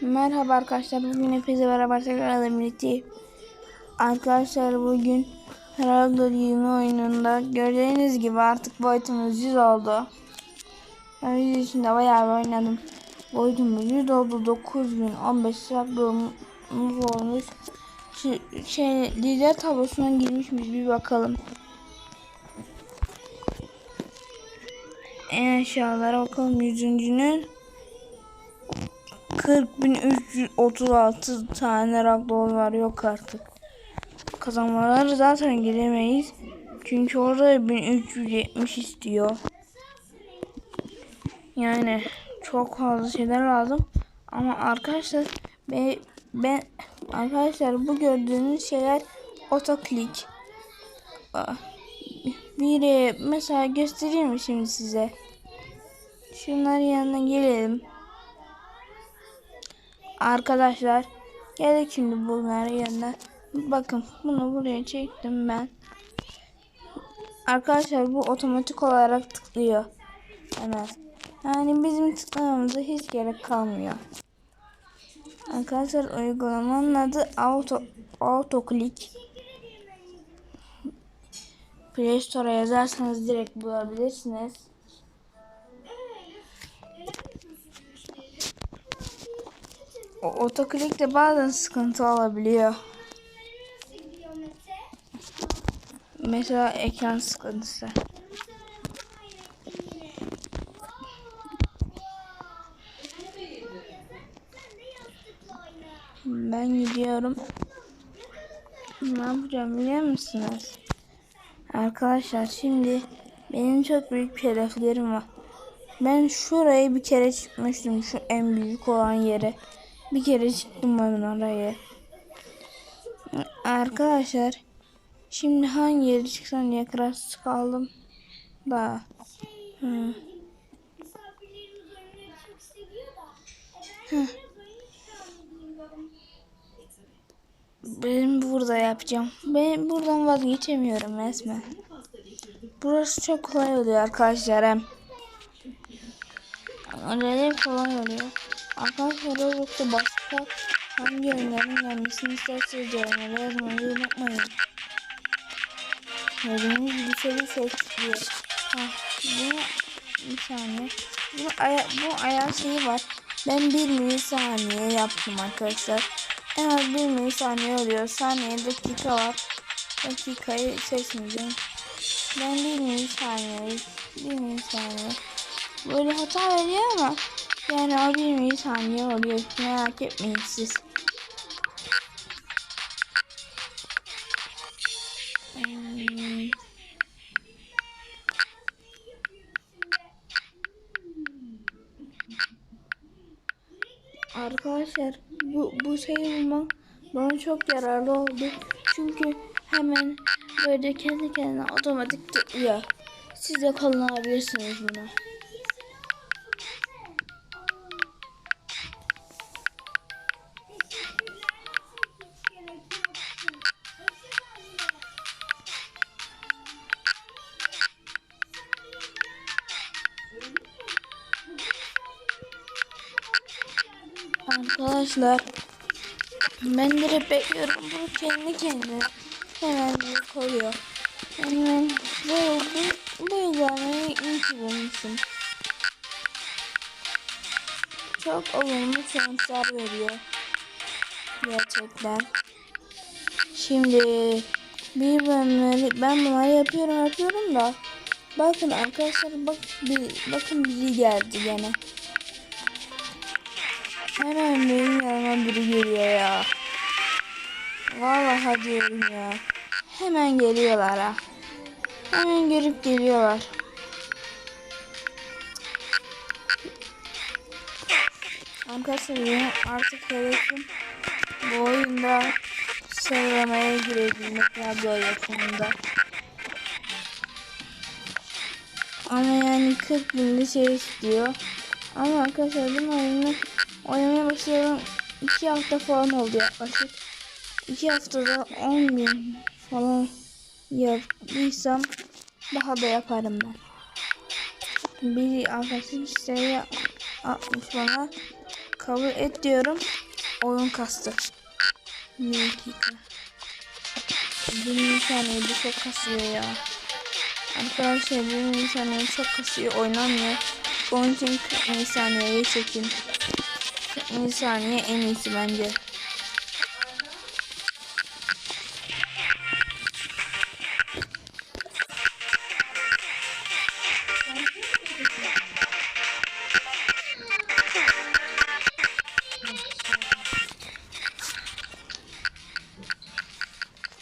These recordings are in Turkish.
Merhaba arkadaşlar. Bugün hepinize beraber tekrardan birlikteyim. Arkadaşlar bugün Herhalde yeni oyununda gördüğünüz gibi artık boyutumuz 100 oldu. Ben 100 içinde bayağı bir oynadım. Boyutumuz 100 oldu. 9015 sabrımız olmuş. Şu şey lider tablosuna girmiş miyiz bir bakalım. En aşağılara bakalım yüzüncünün 40.336 tane ragdoll var yok artık. Kazanmaları zaten giremeyiz. Çünkü orada 1370 istiyor. Yani çok fazla şeyler lazım. Ama arkadaşlar ben, ben arkadaşlar bu gördüğünüz şeyler otoklik. Biri mesela göstereyim mi şimdi size? Şunların yanına gelelim. Arkadaşlar geldik şimdi bunların yanına. Bakın bunu buraya çektim ben. Arkadaşlar bu otomatik olarak tıklıyor. Hemen. Yani bizim tıklamamıza hiç gerek kalmıyor. Arkadaşlar uygulamanın adı Auto Auto Click. Play Store'a yazarsanız direkt bulabilirsiniz. O otoklik de bazen sıkıntı olabiliyor. Mesela ekran sıkıntısı. Ben gidiyorum. Ne yapacağım biliyor musunuz? Arkadaşlar şimdi benim çok büyük bir hedeflerim var. Ben şuraya bir kere çıkmıştım şu en büyük olan yere. Bir kere çıktım ben oraya. Arkadaşlar şimdi hangi yere çıksam diye kararsız kaldım. Da. Hı. Burada yapacağım. Ben buradan vazgeçemiyorum resmen. Burası çok kolay oluyor arkadaşlar hem. Öyle kolay oluyor. Arkadaşlar Roblox'ta başka hangi oyunların gelmesini isterseniz yorumlara yazmayı unutmayın. Gördüğünüz bir seri seçiyor. Bu bir saniye. Bu, aya, bu ayar şeyi var. Ben bir milisaniye yaptım arkadaşlar. En az bir milisaniye oluyor. Saniye dakika var. Dakikayı seçmeyeceğim. Ben bir milisaniye. Bir milisaniye. Böyle hata veriyor ama yani o bir milisaniye oluyor. Merak etmeyin siz. Hmm. Arkadaşlar bu, bu şeyi bulmak bana çok yararlı oldu. Çünkü hemen böyle kendi kendine otomatik tıklıyor. Siz de kullanabilirsiniz bunu. Arkadaşlar ben direkt bekliyorum. Bu kendi kendine hemen. Yani ben bu, bu, bu uygulamayı iyi ki bulmuşum. Çok olumlu sonuçlar veriyor. Gerçekten. Şimdi bir bölümleri ben bunları yapıyorum yapıyorum da bakın arkadaşlar bak bir, bakın biri geldi gene. Hemen benim yanıma biri geliyor ya. Vallahi diyorum ya. Hemen geliyorlar ha. Hemen görüp geliyorlar. Arkadaşlar benim artık hedefim bu oyunda sıralamaya girebilmek radyo yakınında. Ama yani 40 binde şey istiyor. Ama arkadaşlar bu oyunu oynamaya başlayalım. 2 hafta falan oldu yaklaşık. 2 haftada 10 bin falan yaptıysam daha da yaparım ben. Bir arkadaşım siteye atmış bana Kabul et diyorum. Oyun kastı. Bir dakika. Bir saniye bu çok kasıyor ya. Arkadaşlar bir saniye çok kasıyor oynanmıyor. Onun için 40 saniyeye çekin. 40 saniye en iyisi bence.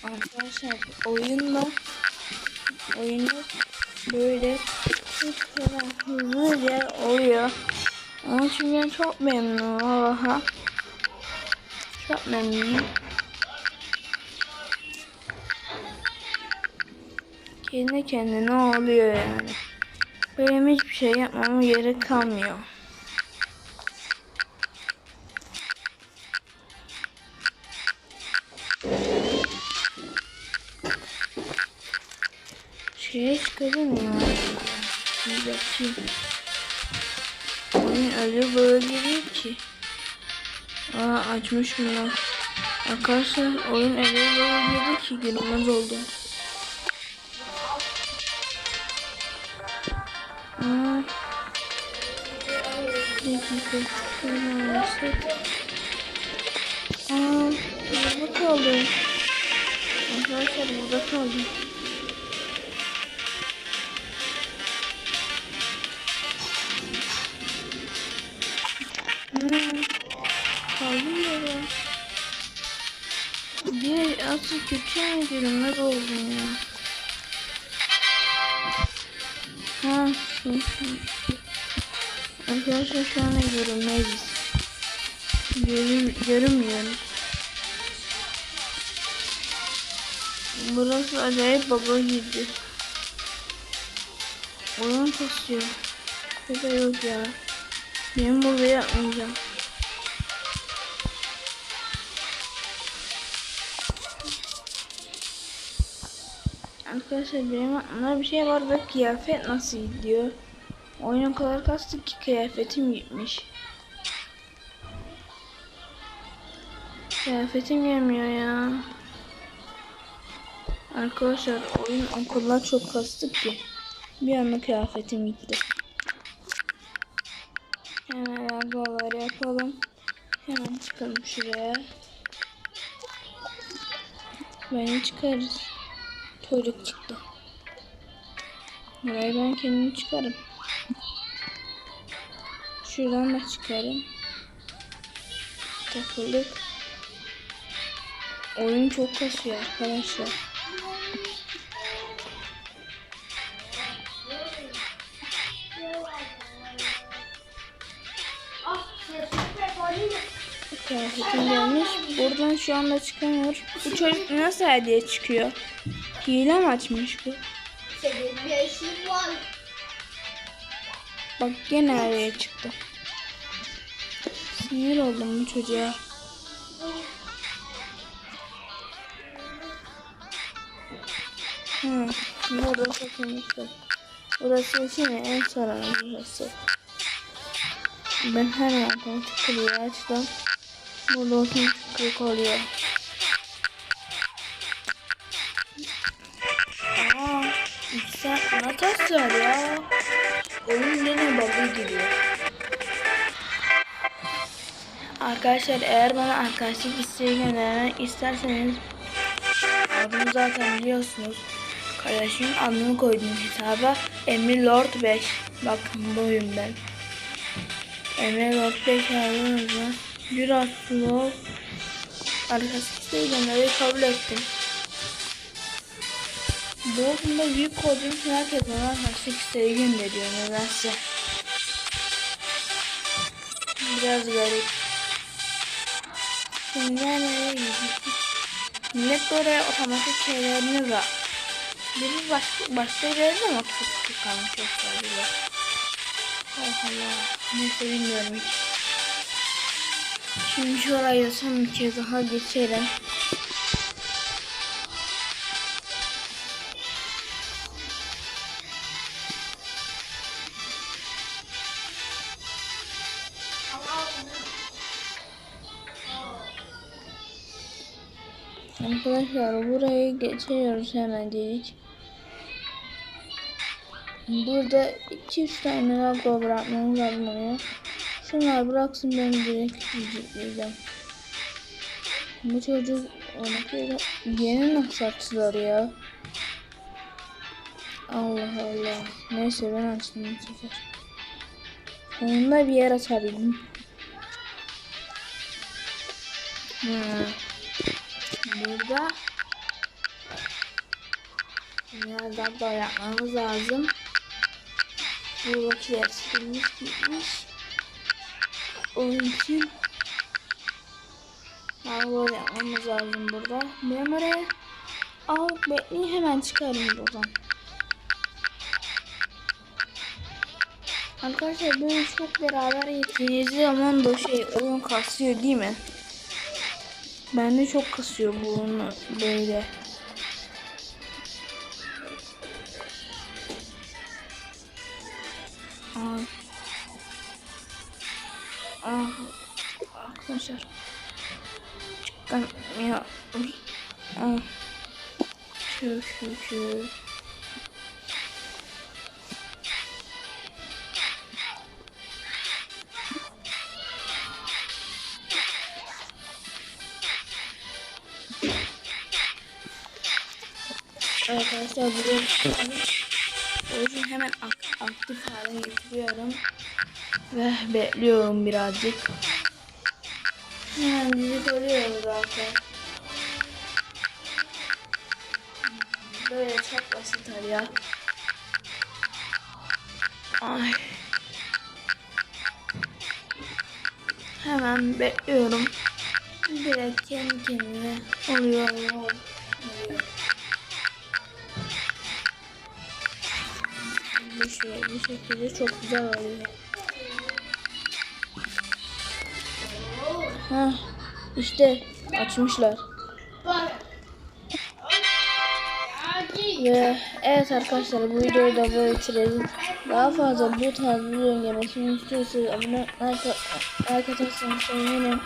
Arkadaşlar oyunla oyunu böyle hızlıca oluyor. Onun için ben çok memnunum Allah'a. Çok memnunum. Kendi kendine oluyor yani. Benim hiçbir şey yapmama gerek kalmıyor. Şeye çıkalım ya. Bir bakayım. Oyun öyle böyle değil ki. Aa açmış bunu. Arkadaşlar oyun öyle böyle değil ki girmez oldu. Aa. Bir dakika. Şöyle olursa. Aa, burada kaldı. Arkadaşlar burada kaldı. Kaldım burada. Bir asıl kötü görünmez oldum ya. Ha, şu, şu. Arkadaşlar şu anda görünmeyiz. Görün, görünmüyoruz. Burası acayip baba gibi. Oyun kasıyor. Bu da yok ya. Ben burada yapmayacağım. Arkadaşlar benim aklımda bir şey var ve kıyafet nasıl gidiyor? Oyun kadar kastı ki kıyafetim gitmiş. Kıyafetim gelmiyor ya. Arkadaşlar oyun o kadar çok kastı ki. Bir anda kıyafetim gitti. Lagaları yapalım. Hemen çıkalım şuraya. Beni çıkarız. Çocuk çıktı. Burayı ben kendim çıkarım. Şuradan da çıkarım. Takıldık. Oyun çok kasıyor arkadaşlar. Gelmiş. Buradan şu anda çıkamıyor. Bu çocuk nasıl hediye çıkıyor? Hile mi açmış bu? Bak gene araya çıktı. Sinir oldum bu çocuğa. Hı, burada kesinlikle. Burası şimdi en sararlı burası. Ben her yerden tıkılıyor açtım. Olsun tıkılık oluyor. Aa, nasıl var ya? Oyun yine bug'a giriyor. Arkadaşlar eğer bana arkadaşlık isteği göndermek isterseniz adını zaten biliyorsunuz. Kardeşimin adını koydum hesaba. Emir Lord 5. Bakın buyum ben. Emir Lord 5 adınızı. Biraz slow. İsteği göndermeyi kabul ettim. Doğumda büyük koydum. Herkes bana arkadaşlık isteği gönderiyor nedense. Biraz garip. Şimdi nereye gidiyorsun? Millet de oraya otomatik şeylerini var. Biri başka, başka yerlerde mi otomatik kalmış olabilir? Allah Allah. Neyse bilmiyorum hiç. Şimdi şuraya son bir kez daha geçelim. Arkadaşlar buraya geçiyoruz hemen dedik. Burada iki üç tane labgo bırakmamız lazım oluyor. Şunlar bıraksın ben direkt yükleyeceğim. Bu çocuk onu yeni nasıl açtılar ya? Allah Allah. Neyse ben açtım bu sefer. Onunla bir yer açabildim. Hmm. Burada Nereden böyle yapmamız lazım. Buradakiler silmiş gitmiş. Onun için böyle yapmamız lazım burada. Ben oraya al bekleyin hemen çıkarım buradan. Arkadaşlar böyle çok beraber yettiğiniz zaman da şey oyun kasıyor değil mi? Bende çok kasıyor bunu böyle. Ay. Ah. Arkadaşlar. Çıkamıyor. Ah. Çok şükür. Arkadaşlar buraya o yüzden hemen ak- aktif hale getiriyorum. Ve bekliyorum birazcık. Hemen dizi koruyoruz zaten. Böyle çok basit ya. Ay. Hemen bekliyorum. Direkt kendi kendine oluyor. oluyor. Bu şey bu şekilde çok güzel oluyor. Ha işte açmışlar. Ve evet arkadaşlar bu videoyu da böyle bitirelim. Daha fazla bu tarz video gelmesini istiyorsanız abone atarsanız sevinirim.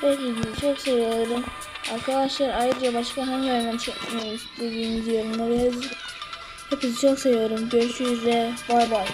Hepinizi çok seviyorum. Arkadaşlar ayrıca başka hangi oyunlar çekmeyi istediğinizi yorumlara yazın. Hepinizi çok seviyorum. Görüşürüz ve bay bay.